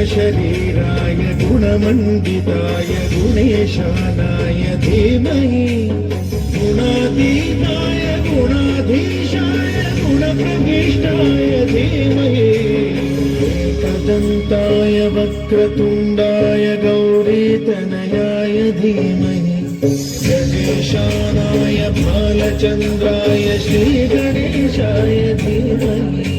गुणशरीराय गुणमण्डिताय गुणेशानाय धीमहि। गुणातीताय गुणाधीशाय गुणप्रविष्टाय धीमहि। एकदन्ताय वक्रतुण्डाय गौरीतनयाय धीमहि। गणेशानाय बालचन्द्राय श्रीगणेशाय धीमहि।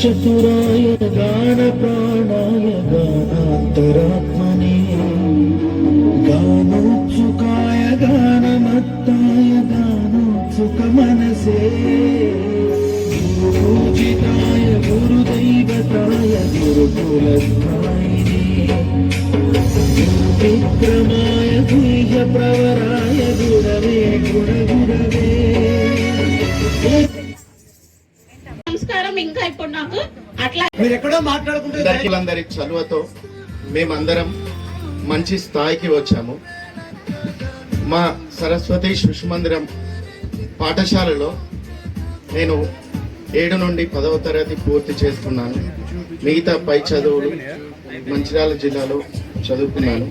చతురాయ గాన ప్రాణాయ గానాంతరాత్మనే గానోత్సుకాయ గానమత్తాయ గానోత్సుక మనసే పూజితాయ గురుదైవతాయ గురుకులస్థాయినే విక్రమాయ గుహ్య ప్రవరాయ గురవే గుణ మీరు ఎక్కడో మాట్లాడుకుంటే విద్యార్థులందరి చలువతో మేమందరం మంచి స్థాయికి వచ్చాము. మా సరస్వతి శిశు మందిరం పాఠశాలలో నేను ఏడు నుండి పదవ తరగతి పూర్తి చేస్తున్నాను. మిగతా పై చదువులు మంచిర్యాల జిల్లాలో చదువుకున్నాను.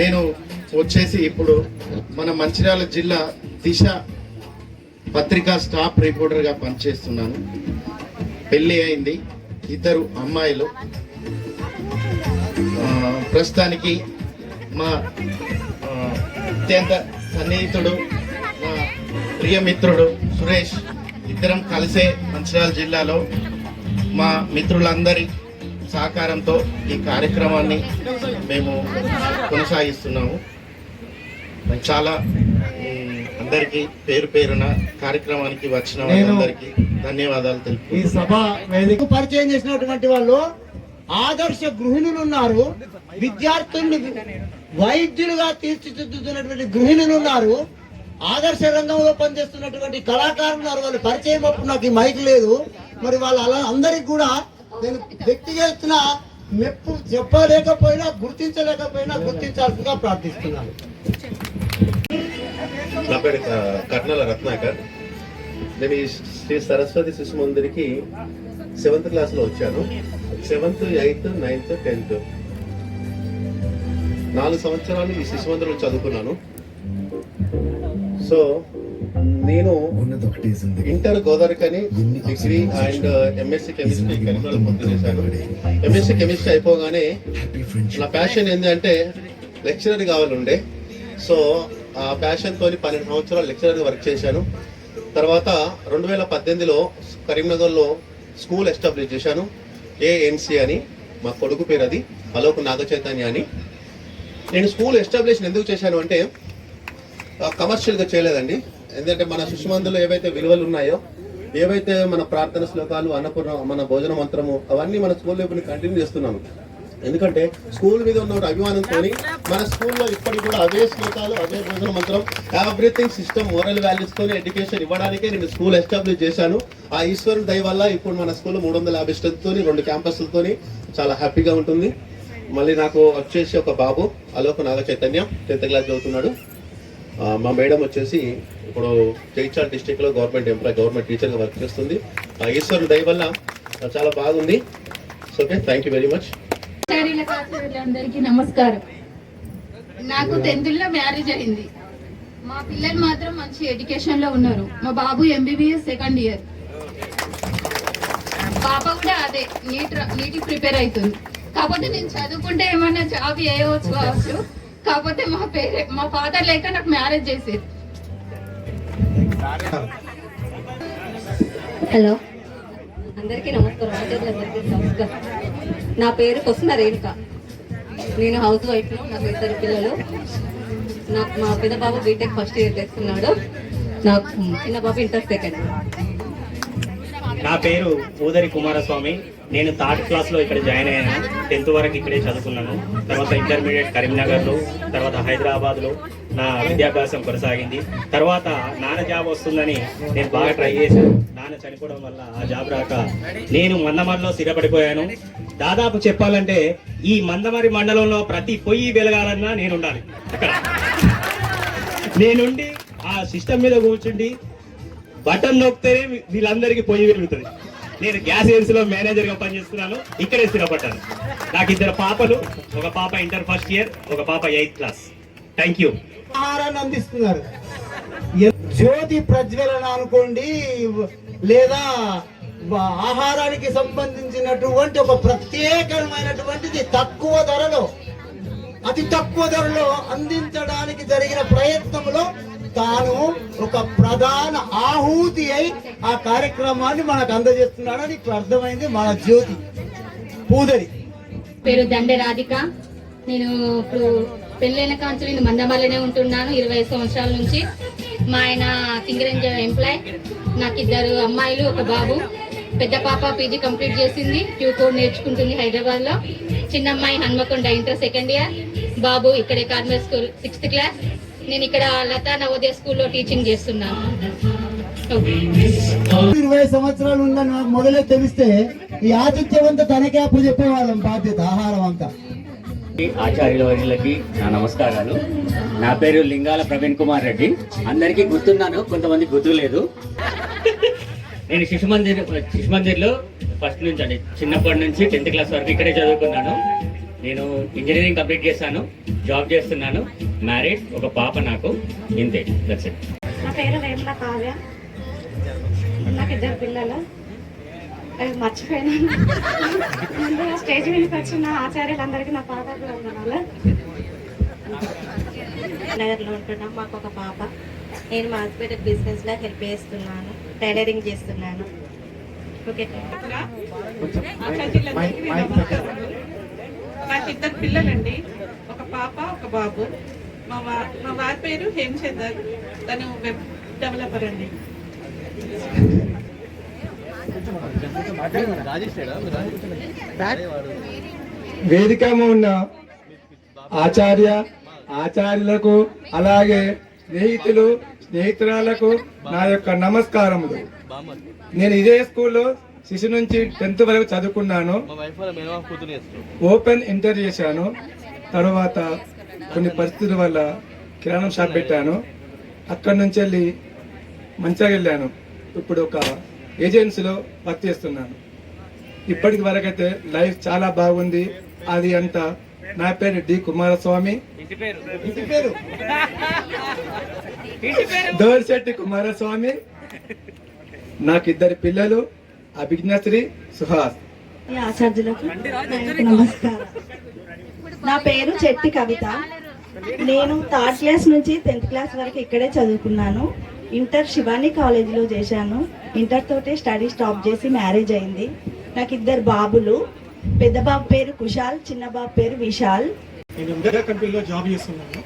నేను వచ్చేసి ఇప్పుడు మన మంచిర్యాల జిల్లా దిశ పత్రికా స్టాఫ్ రిపోర్టర్గా పనిచేస్తున్నాను. పెళ్ళి అయింది. ఇద్దరు అమ్మాయిలు. ప్రస్తుతానికి మా అత్యంత సన్నిహితుడు మా ప్రియమిత్రుడు సురేష్ ఇద్దరం కలిసే మంచిర్యాల జిల్లాలో మా మిత్రులందరి సహకారంతో ఈ కార్యక్రమాన్ని మేము కొనసాగిస్తున్నాము. చాలా అందరికీ పేరు పేరున కార్యక్రమానికి వచ్చిన వాళ్ళందరికీ ధన్యవాదాలు తెలుపు ఈ సభ వేదిక పరిచయం చేసినటువంటి వాళ్ళు ఆదర్శ గృహిణులు ఉన్నారు. విద్యార్థుల్ని వైద్యులుగా తీర్చిదిద్దుతున్నటువంటి గృహిణులు ఉన్నారు. ఆదర్శ రంగంలో పనిచేస్తున్నటువంటి కళాకారులు ఉన్నారు. వాళ్ళు పరిచయం అప్పుడు నాకు ఈ మైక్ లేదు. మరి వాళ్ళ అలా అందరికి కూడా నేను వ్యక్తిగత మెప్పు చెప్పలేకపోయినా గుర్తించలేకపోయినా గుర్తించాల్సిందిగా ప్రార్థిస్తున్నాను. నా పేరు రత్నాకర్. నేను ఈ శ్రీ సరస్వతి శిశు మందిరికి సెవెంత్ క్లాస్లో వచ్చాను. సెవెంత్ ఎయిత్ నైన్త్ టెన్త్ నాలుగు సంవత్సరాలు ఈ శిశు మందిరంలో చదువుకున్నాను. సో నేను ఇంటర్ గోదావరికని డిగ్రీ అండ్ ఎంఎస్సి కెమిస్ట్రీ పూర్తి చేశాను. ఎంఎస్సి కెమిస్ట్రీ అయిపోగానే నా ప్యాషన్ ఏంటంటే లెక్చరర్ కావాలండే. సో ఆ ప్యాషన్ తోని పన్నెండు సంవత్సరాలు లెక్చరర్ వర్క్ చేశాను. తర్వాత రెండు వేల పద్దెనిమిదిలో కరీంనగర్లో స్కూల్ ఎస్టాబ్లిష్ చేశాను. ఏఎన్సి అని మా కొడుకు పేరు అది అలోక్ నాగ చైతన్య అని. నేను స్కూల్ ఎస్టాబ్లిష్ ఎందుకు చేశాను అంటే కమర్షియల్గా చేయలేదండి. ఎందుకంటే మన శిశుమందులో ఏవైతే విలువలు ఉన్నాయో ఏవైతే మన ప్రార్థన శ్లోకాలు అన్నపూర్ణ మన భోజన మంత్రము అవన్నీ మన స్కూల్లో ఇప్పుడు కంటిన్యూ చేస్తున్నాను. ఎందుకంటే స్కూల్ మీద ఉన్న అభిమానంతో మన స్కూల్లో ఇప్పటికి కూడా అవే శ్లోకాలు అవే భోజన మంత్రం everything system moral values education ఇవ్వడానికే నేను స్కూల్ ఎస్టాబ్లిష్ చేశాను. ఆ ఈశ్వరుని దయ వల్ల ఇప్పుడు మన స్కూల్లో మూడు వందల యాభై స్ట్రెంత్ రెండు క్యాంపస్లతోని చాలా హ్యాపీగా ఉంటుంది. మళ్ళీ నాకు వచ్చేసి ఒక బాబు అలోక నాగ చైతన్య టెన్త్ క్లాస్ చదువుతున్నాడు. మా మేడం వచ్చేసి ఇప్పుడు జైచాల్ డిస్టిక్లో గవర్నమెంట్ ఎంప్లాయ్ గవర్నమెంట్ టీచర్గా వర్క్ చేస్తుంది. ఆ ఈశ్వరుడు దయ వల్ల చాలా బాగుంది. Okay thank you very much అందరికీ నమస్కారం. నాకు టెన్త్లో మ్యారేజ్ అయింది. మా పిల్లలు మాత్రం మంచి ఎడ్యుకేషన్లో ఉన్నారు. మా బాబు ఎంబీబీఎస్ సెకండ్ ఇయర్ పాప కూడా అదే నీట్ నీటికి ప్రిపేర్ అవుతుంది కాకపోతే నేను చదువుకుంటే ఏమన్నా జాబ్ చేయవచ్చు కావచ్చు. కాకపోతే మా పేరే మా ఫాదర్ లేక నాకు మ్యారేజ్ చేసేది. హలో. అందరికీ నమస్కారం ఆచార్యులందరికీ నమస్కారం. నా పేరు కొస్తున్న రేణుక. నేను హౌస్ వైఫ్ నాకు ఇద్దరు పిల్లలు. నాకు మా పెద్ద బాబు బీటెక్ ఫస్ట్ ఇయర్ చేస్తున్నాడు. నాకు చిన్న బాబు ఇంటర్ సెకండ్ నా పేరు ఊదరి కుమారస్వామి. నేను థర్డ్ క్లాస్లో ఇక్కడ జాయిన్ అయ్యాను. టెన్త్ వరకు ఇక్కడే చదువుకున్నాను. తర్వాత ఇంటర్మీడియట్ కరీంనగర్లో తర్వాత హైదరాబాద్లో నా విద్యాభ్యాసం కొనసాగింది. తర్వాత నాన్న జాబ్ వస్తుందని నేను బాగా ట్రై చేశాను. నాన్న చనిపోవడం వల్ల ఆ జాబ్ రాక నేను మందమరిలో స్థిరపడిపోయాను. దాదాపు చెప్పాలంటే ఈ మందమరి మండలంలో ప్రతి పొయ్యి వెలగాలన్నా నేను ఉండాలి. అక్కడ. నేనుండి ఆ సిస్టమ్ మీద కూర్చుండి బటన్ నొక్కితేనే వీళ్ళందరికీ పొయ్యి వెలుగుతుంది. నేను గ్యాస్ ఏజెన్సీ లో మేనేజర్గా పనిచేస్తున్నాను. ఇక్కడే స్థిరపడ్డాను. నాకు ఇద్దరు పాపలు ఒక పాప ఇంటర్ ఫస్ట్ ఇయర్ ఒక పాప ఎయిత్ క్లాస్. థ్యాంక్ యూ ఆహారాన్ని అందిస్తున్నారు. ఎ- జ్యోతి ప్రజ్వలన అనుకోండి లేదా ఆహారానికి సంబంధించినటువంటి ఒక ప్రత్యేకమైనటువంటిది తక్కువ ధరలో అతి తక్కువ ధరలో అందించడానికి జరిగిన ప్రయత్నంలో తాను ఒక ప్రధాన ఆహూతి అయి ఆ కార్యక్రమాన్ని మనకు అందజేస్తున్నాడని ఇప్పుడు అర్థమైంది మన జ్యోతి. పూదరి. పేరు దండే రాధిక. నేను ఇప్పుడు పెళ్ళైన కాంచి నేను మందమల్లనే ఉంటున్నాను ఇరవై సంవత్సరాల నుంచి. మా ఆయన సింగరేంజ్ ఎంప్లాయ్. నాకు ఇద్దరు అమ్మాయిలు ఒక బాబు. పెద్ద పాప పీజీ కంప్లీట్ చేసింది. క్యూ కోడ్ నేర్చుకుంటుంది హైదరాబాద్లో చిన్న అమ్మాయి హన్మకొండ ఇంటర్ సెకండ్ ఇయర్. బాబు ఇక్కడే కార్మిక స్కూల్ సిక్స్త్ క్లాస్. నేను ఇక్కడ లతా నవోదయ స్కూల్లో టీచింగ్ చేస్తున్నాను. ఇరవై సంవత్సరాలు ఉందని నాకు మొదలే తెలిస్తే ఈ ఆతిథ్యవంత తనకే అప్పుడు చెప్పేవాళ్ళం బాధ్యత ఆహారం అంతా. ఆచార్యుల వర్యులకి నా నమస్కారాలు. నా పేరు లింగాల ప్రవీణ్ కుమార్ రెడ్డి. అందరికీ గుర్తున్నాను కొంతమంది గుర్తులేదు. నేను శిశు మందిర్ శిశు మందిర్లో ఫస్ట్ నుంచి అండి చిన్నప్పటి నుంచి టెన్త్ క్లాస్ వరకు ఇక్కడే చదువుకున్నాను. నేను ఇంజనీరింగ్ కంప్లీట్ చేశాను జాబ్ చేస్తున్నాను. మ్యారీడ్ ఒక పాప నాకు ఇంతే దట్స్ ఇట్ నా పేరు వేముల కావ్య. నాకు ఇద్దరు పిల్లలు. మర్చిపోయినాను ముందుగా స్టేజ్ మీదకి వచ్చిన ఆచార్యులందరికీ నా పాదాలు వందనాలు నగర్లో ఉంటున్నాం మాకు ఒక పాప. నేను మా హస్బెండ్ బిజినెస్లో హెల్ప్ చేస్తున్నాను. టైలరింగ్ చేస్తున్నాను. ఓకే నాకు ఇద్దరు పిల్లలండి. ఒక పాప ఒక బాబు. మా వా మా వారి పేరు హేమచందర్. తను వెబ్ డెవలపర్ అండి. వేదిక ఉన్న ఆచార్య ఆచార్యులకు అలాగే స్నేహితులు స్నేహితురాలకు నా యొక్క నమస్కారములు. నేను ఇదే స్కూల్లో శిశు నుంచి టెన్త్ వరకు చదువుకున్నాను. ఓపెన్ ఇంటర్ చేశాను. తర్వాత కొన్ని పరిస్థితుల వల్ల కిరాణం షాప్ పెట్టాను. అక్కడి నుంచి వెళ్ళి మంచిగా వెళ్ళాను. ఇప్పుడు ఒక ఏజెన్సీలో వర్క్ చేస్తున్నాను. ఇప్పటికి వరకైతే లైఫ్ చాలా బాగుంది. అది అంతా నా పేరు డి కుమారస్వామి. దోర్శెట్టి కుమారస్వామి. నాకు ఇద్దరు పిల్లలు. అభిజ్ఞశ్రీ సుహాస్. ఆచార్యులకు నమస్కారం. నా పేరు చెట్టి కవిత. నేను థర్డ్ క్లాస్ నుంచి టెన్త్ క్లాస్ వరకు ఇక్కడే చదువుకున్నాను. ఇంటర్ శివాని కాలేజీలో చేశాను. ఇంటర్ తోటే స్టడీ స్టాప్ చేసి మ్యారేజ్ అయింది. నాకు ఇద్దరు బాబులు. పెద్ద బాబు పేరు కుషాల్ చిన్న బాబు పేరు విశాల్. నేను ఇండియా కంపెనీలో జాబ్ చేస్తున్నాను.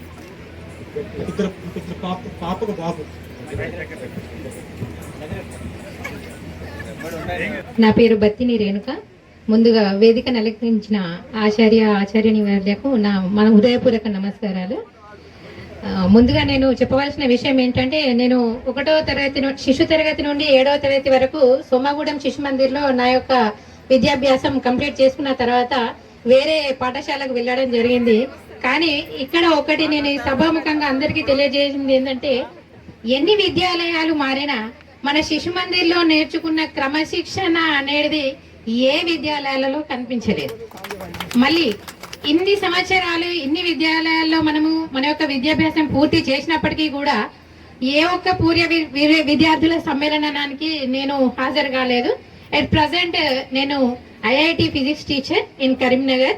ఇద్దరు ఇద్దరు పాప పాపకు బాబు. నా పేరు బత్తిని రేణుక. ముందుగా వేదిక నలకరించిన ఆచార్య ఆచార్యని వార్లకు నా మన హృదయపూర్వక నమస్కారాలు. ముందుగా నేను చెప్పవలసిన విషయం ఏంటంటే నేను ఒకటో తరగతి శిశు తరగతి నుండి ఏడవ తరగతి వరకు సోమగూడెం శిశు మందిర్లో నా యొక్క విద్యాభ్యాసం కంప్లీట్ చేసుకున్న తర్వాత వేరే పాఠశాలకు వెళ్ళడం జరిగింది. కానీ ఇక్కడ ఒకటి నేను సభాముఖంగా అందరికీ తెలియజేసింది ఏంటంటే ఎన్ని విద్యాలయాలు మారినా మన శిశు మందిర్లో నేర్చుకున్న క్రమశిక్షణ అనేది ఏ విద్యాలయాలలో కనిపించలేదు. మళ్ళీ ఇన్ని సంవత్సరాలు ఇన్ని విద్యాలయాల్లో మనము మన యొక్క విద్యాభ్యాసం పూర్తి చేసినప్పటికీ కూడా ఏ ఒక్క పూర్వ వి- విద్యార్థుల సమ్మేళనానికి నేను హాజరు కాలేదు. అట్ ప్రజెంట్ నేను IIT physics teacher in Karimnagar.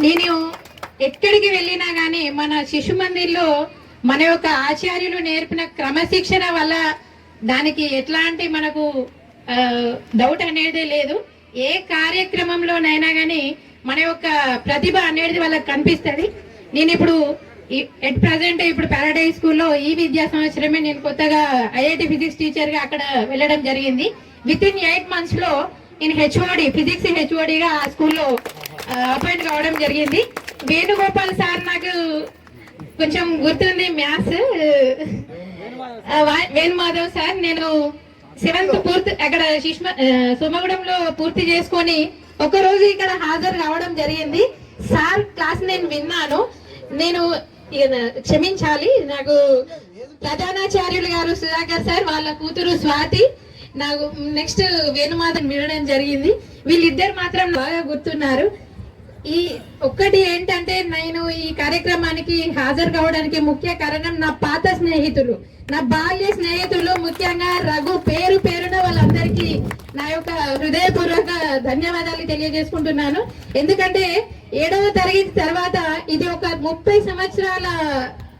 నేను ఎక్కడికి వెళ్ళినా కానీ మన శిశు మందిర్లో మన యొక్క ఆచార్యులు నేర్పిన క్రమశిక్షణ వల్ల దానికి ఎట్లాంటి మనకు డౌట్ అనేది లేదు. ఏ కార్యక్రమంలోనైనా కానీ మన యొక్క ప్రతిభ అనేది వాళ్ళకి కనిపిస్తుంది. నేను ఇప్పుడు ఎట్ ప్రజెంట్ ఇప్పుడు పారాడైజ్ స్కూల్లో ఈ విద్యా సంవత్సరమే నేను కొత్తగా ఐఐటి ఫిజిక్స్ టీచర్గా అక్కడ వెళ్ళడం జరిగింది. విత్ ఇన్ ఎయిట్ మంత్స్లో నేను హెచ్ఓడి ఫిజిక్స్ హెచ్ఓడిగా ఆ స్కూల్లో అపాయింట్ కావడం జరిగింది. వేణుగోపాల్ సార్ నాకు కొంచెం గుర్తుంది మ్యాథ్స్. వేణుమాధవ్ సార్ నేను సెవెంత్ పూర్తి అక్కడ శిష్మ సోమగూడెంలో పూర్తి చేసుకొని ఒక రోజు ఇక్కడ హాజరు కావడం జరిగింది. సార్ క్లాస్ నేను విన్నాను. నేను క్షమించాలి. నాకు ప్రధానాచార్యులు గారు సుధాకర్ సార్ వాళ్ళ కూతురు స్వాతి నాకు నెక్స్ట్ వేణుమాధవ్ వినడం జరిగింది. వీళ్ళిద్దరు మాత్రం బాగా గుర్తున్నారు. ఈ ఒక్కటి ఏంటంటే నేను ఈ కార్యక్రమానికి హాజరు కావడానికి ముఖ్య కారణం నా పాత స్నేహితులు నా బాల్య స్నేహితులు ముఖ్యంగా రఘు పేరు పేరున వాళ్ళందరికీ నా యొక్క హృదయపూర్వక ధన్యవాదాలు తెలియజేసుకుంటున్నాను. ఎందుకంటే ఏడవ తరగతి తర్వాత ఇది ఒక ముప్పై సంవత్సరాల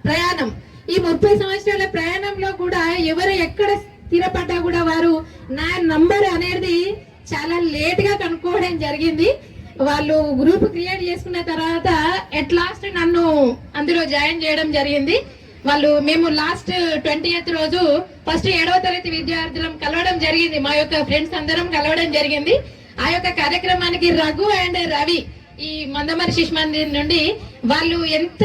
ప్రయాణం. ఈ ముప్పై సంవత్సరాల ప్రయాణంలో కూడా ఎవరు ఎక్కడ స్థిరపడ్డా కూడా వారు నా నంబర్ అనేది చాలా లేట్గా కనుక్కోవడం జరిగింది. వాళ్ళు గ్రూప్ క్రియేట్ చేసుకున్న తర్వాత ఎట్ లాస్ట్ నన్ను అందులో జాయిన్ చేయడం జరిగింది. వాళ్ళు మేము లాస్ట్ ట్వంటీ ఎయిత్ రోజు ఫస్ట్ ఏడవ తరగతి విద్యార్థులం కలవడం జరిగింది. మా యొక్క ఫ్రెండ్స్ అందరం కలవడం జరిగింది. ఆ యొక్క కార్యక్రమానికి రఘు అండ్ రవి ఈ మందమరి శిశు మందిర్ నుండి వాళ్ళు ఎంత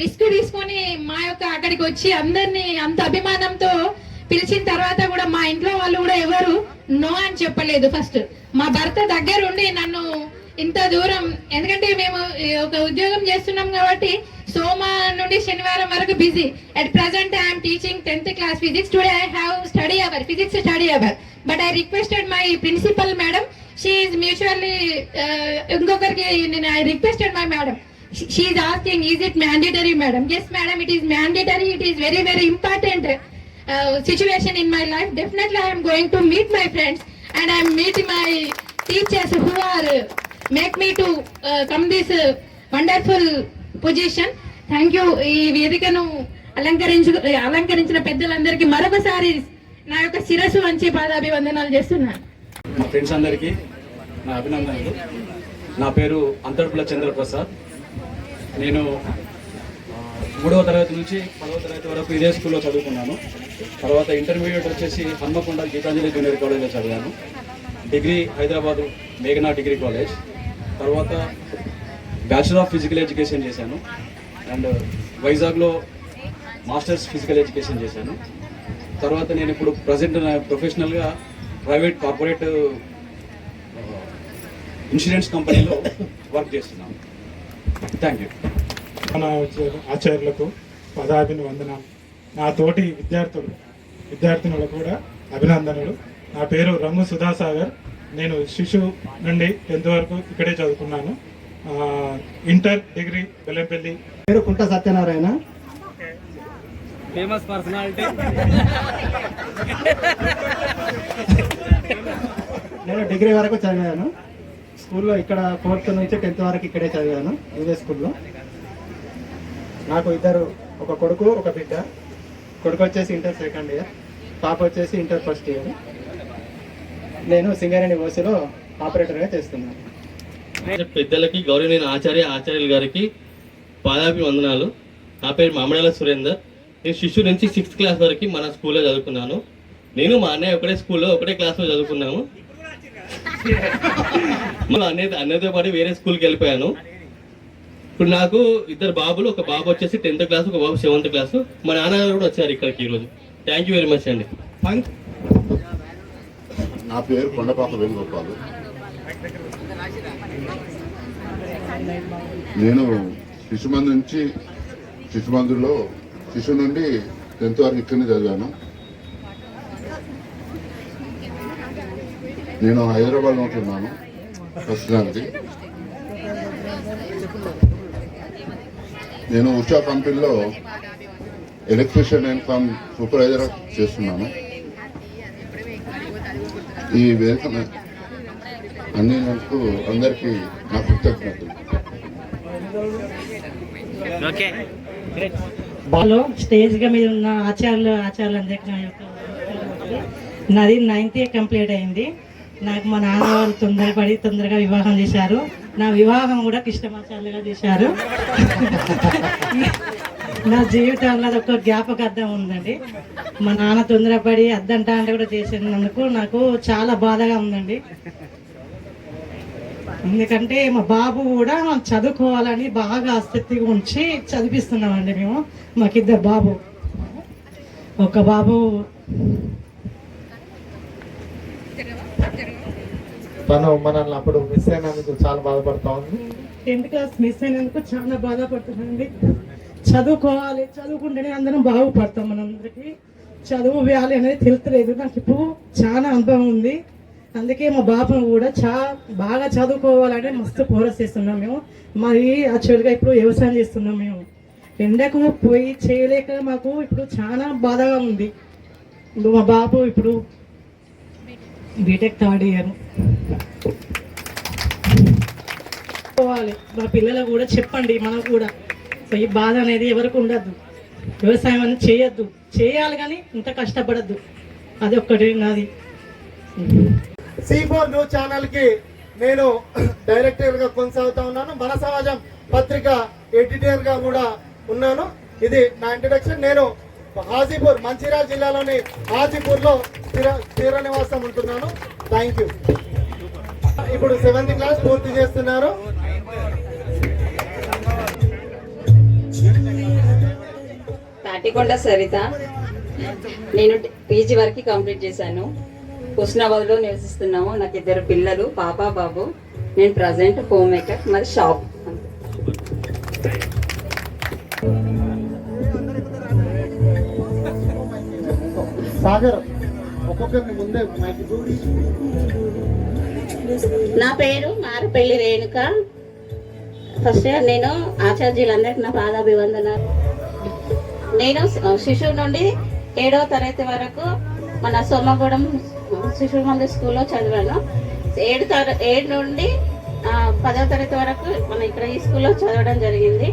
రిస్క్ తీసుకొని మా యొక్క అక్కడికి వచ్చి అందరినీ అంత అభిమానంతో పిలిచిన తర్వాత కూడా మా ఇంట్లో వాళ్ళు కూడా ఎవరు నో అని చెప్పలేదు ఫస్ట్. మా భర్త దగ్గర ఉండి నన్ను ఇంత దూరం ఎందుకంటే మేము ఒక ఉద్యోగం చేస్తున్నాం కాబట్టి సోమ నుండి శనివారం వరకు busy. At present I'm teaching tenth class physics today I have study hour physics study hour but I requested my principal madam she mutually ఇంకొకరికి నేను I requested my madam she asking is it mandatory madam yes madam it is mandatory it is very very important Uh, situation in my life definitely i am going to meet my friends and i am meeting my teachers who are uh, make me to uh, come this uh, wonderful position. Thank you ఈ వేదికను అలంకరించు అలంకరించిన పెద్దలందరికీ మరొకసారి నా యొక్క శిరస్సు వంచి పాదాభివందనాలు చేస్తున్నాను మా ఫ్రెండ్స్ అందరికీ నా అభినందనలు. నా పేరు అంతర్పుల చంద్రప్రసాద్. నేను మూడవ తరగతి నుంచి పదవ తరగతి వరకు ఇదే స్కూల్లో చదువుకున్నాను. తర్వాత ఇంటర్మీడియట్ వచ్చేసి హన్మకొండ గీతాంజలి జూనియర్ కాలేజ్లో చదివాను. డిగ్రీ హైదరాబాద్ మేఘనా డిగ్రీ కాలేజ్. తర్వాత బ్యాచిలర్ ఆఫ్ ఫిజికల్ ఎడ్యుకేషన్ చేశాను. అండ్ వైజాగ్లో మాస్టర్స్ ఫిజికల్ ఎడ్యుకేషన్ చేశాను. తర్వాత నేను ఇప్పుడు ప్రజెంట్ ప్రొఫెషనల్గా ప్రైవేట్ కార్పొరేట్ ఇన్సూరెన్స్ కంపెనీలో వర్క్ చేస్తున్నాను. థ్యాంక్ యూ మన ఆచార్యులకు పదాభిని వందనాలు నా తోటి విద్యార్థులు విద్యార్థినులకు కూడా అభినందనలు. నా పేరు రంగు సుధాసాగర్. నేను శిశు నుండి టెన్త్ వరకు ఇక్కడే చదువుకున్నాను. ఆ, ఇంటర్ డిగ్రీ బెల్లంపల్లి. పేరు కుంట సత్యనారాయణ. ఫేమస్ పర్సనాలిటీ నేను డిగ్రీ వరకు చదివాను. స్కూల్లో ఇక్కడ ఫోర్త్ నుంచి టెన్త్ వరకు ఇక్కడే చదివాను ఇదే స్కూల్లో. నాకు ఇద్దరు ఒక కొడుకు ఒక బిడ్డ. కొడుకు వచ్చేసి ఇంటర్ సెకండ్ ఇయర్ పాప వచ్చేసి ఇంటర్ ఫస్ట్ ఇయర్. నేను సింగారెడ్డి ఓసీలో ఆపరేటర్గా చేస్తున్నాను. పెద్దలకి గౌరవనీయ ఆచార్య ఆచార్యులు గారికి పాదాభి వందనాలు. నా పేరు మామిడాల సురేందర్. నేను శిష్యు నుంచి సిక్స్త్ క్లాస్ వరకు మన స్కూల్లో చదువుకున్నాను. నేను మా అన్నయ్య ఒకటే స్కూల్లో ఒకటే క్లాస్లో చదువుకున్నాము. మా అన్నయ్య అన్నయ్యతో పాటు వేరే స్కూల్కి వెళ్ళిపోయాను. ఇప్పుడు నాకు ఇద్దరు బాబులు ఒక బాబు వచ్చేసి టెన్త్ క్లాస్ ఒక బాబు సెవెంత్ క్లాస్ మా నాన్నగారు కూడా వచ్చారు ఇక్కడికి ఈరోజు. థ్యాంక్ యూ వెరీ మచ్ అండి. నా పేరు కొండపాక వేణుగోపాలు. నేను శిశుమంది నుంచి శిశుమందిలో శిశు నుండి టెన్త్ వరకు ఇక్కడనే చదివాను. నేను హైదరాబాద్ ఉంటున్నాను ప్రస్తుతానికి. నేను ఉషా కంపెనీలో ఎలక్ట్రీషియన్ అండ్ కమ్ సూపర్వైజర్ చేస్తున్నాను. ఈ వేదిక అందినందుకు అందరికీ నా కృతజ్ఞతలు. బాలో స్టేజ్గా మీద ఉన్న ఆచార్యులు ఆచార్యులు అందరికీ నాది నైన్త్ ఇయర్ కంప్లీట్ అయింది. నాకు మా నాన్న వాళ్ళు తొందరపడి తొందరగా వివాహం చేశారు. నా వివాహం కూడా కృష్ణమాచార్యులుగా చేశారు. నా జీవితంలో అది ఒక జ్ఞాపకార్థం ఉందండి. మా నాన్న తొందరపడి అద్దంట అంటే కూడా చేసినందుకు నాకు చాలా బాధగా ఉందండి. ఎందుకంటే మా బాబు కూడా చదువుకోవాలని బాగా ఆసక్తిగా ఉంచి చదివిస్తున్నామండి మేము. మాకిద్దరు బాబు. ఒక బాబు తను మనల్ని అప్పుడు మిస్ అయినందుకు చాలా బాధపడతా ఉంది. టెన్త్ క్లాస్ మిస్ అయినందుకు చాలా బాధపడుతున్నానండి. చదువుకోవాలి చదువుకుంటేనే అందరం బాగుపడతాం మనందరికీ. చదువు వ్యాలి అనేది తెలుతలేదు నాకు ఇప్పుడు చాలా అనుభవం ఉంది. అందుకే మా బాపను కూడా చా బాగా చదువుకోవాలని మస్తు ప్రోత్సహిస్తున్నాం మేము. మరి యాక్చువల్గా ఇప్పుడు వ్యవసాయం చేస్తున్నాం మేము. ఎండకు పోయి చేయలేక మాకు ఇప్పుడు చాలా బాధగా ఉంది. ఇప్పుడు మా బాబు ఇప్పుడు బీటెక్ థర్డ్ ఇయర్ పోవాలి. మా పిల్లలకు కూడా చెప్పండి మనకు కూడా. సో ఈ బాధ అనేది ఎవరికి ఉండద్దు. వ్యవసాయం అనేది చేయొద్దు. చేయాలి కానీ ఇంత కష్టపడద్దు. అది ఒక్కటే నాది. సి ఫోర్ న్యూస్ ఛానల్కి నేను డైరెక్టర్గా కొనసాగుతా ఉన్నాను. మన సమాజం పత్రిక ఎడిటర్గా కూడా ఉన్నాను. ఇది నా ఇంట్రడక్షన్ నేను హాజీపూర్ మంచిర్యాల జిల్లాలోని హాజీపూర్లో స్థిర స్థిర నివాసం ఉంటున్నాను. థ్యాంక్ యూ ఇప్పుడు సెవెంత్ క్లాస్ పూర్తి చేస్తున్నారు. తాటికొండ సరిత. నేను పీజీ వరకు కంప్లీట్ చేశాను. హుస్నాబాద్లో నివసిస్తున్నాము. నాకు ఇద్దరు పిల్లలు పాప బాబు. నేను ప్రజెంట్ హోమ్ మేకర్ మరి షాప్ సాగర్ ఒక్కొక్కరిని ముందే నా పేరు మారపల్లి రేణుక. ఫస్ట్ నేను ఆచార్యులందరికీ నా పాదాభివందనాలు. నేను శిశువు నుండి ఏడవ తరగతి వరకు మన సోమగూడెం శిశువు మంది స్కూల్లో చదివాను. ఏడు తర ఏడు నుండి పదవ తరగతి వరకు మన ఇక్కడ ఈ స్కూల్లో చదవడం జరిగింది.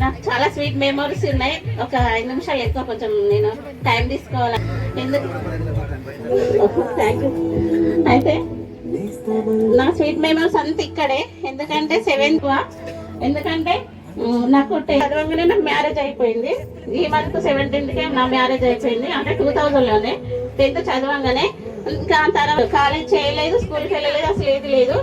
నాకు చాలా స్వీట్ మెమరీస్ ఉన్నాయి. ఒక ఐదు నిమిషాలు ఎక్కువ కొంచెం నేను టైం తీసుకోవాలి? ఎందుకు? థ్యాంక్ యూ అయితే నా స్వీట్ మెమరీస్ అంతా ఇక్కడే. ఎందుకంటే సెవెంత్ ఎందుకంటే నాకు టె- చదవగానే నాకు మ్యారేజ్ అయిపోయింది. ఈ మంత్ సెవెంటీన్త్ కే నా మ్యారేజ్ అయిపోయింది. అంటే టూ థౌజండ్లోనే. టెన్త్ చదవంగానే ఇంకా తర్వాత కాలేజ్ చేయలేదు స్కూల్కి వెళ్ళలేదు అసలు ఏది లేదు.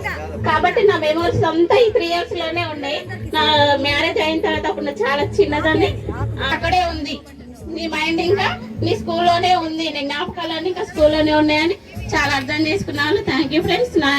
కాబట్టి నా మెమోరీస్ అంతా ఈ త్రీ ఇయర్స్లోనే ఉన్నాయి. నా మ్యారేజ్ అయిన తర్వాత అప్పుడు చాలా చిన్నదాన్ని అక్కడే ఉంది. నీ మైండ్ ఇంకా నీ స్కూల్లోనే ఉంది. నీ జ్ఞాపకాలన్నీ ఇంకా స్కూల్లోనే ఉన్నాయని చాలా అర్థం చేసుకున్నాను. థ్యాంక్ యూ ఫ్రెండ్స్ నా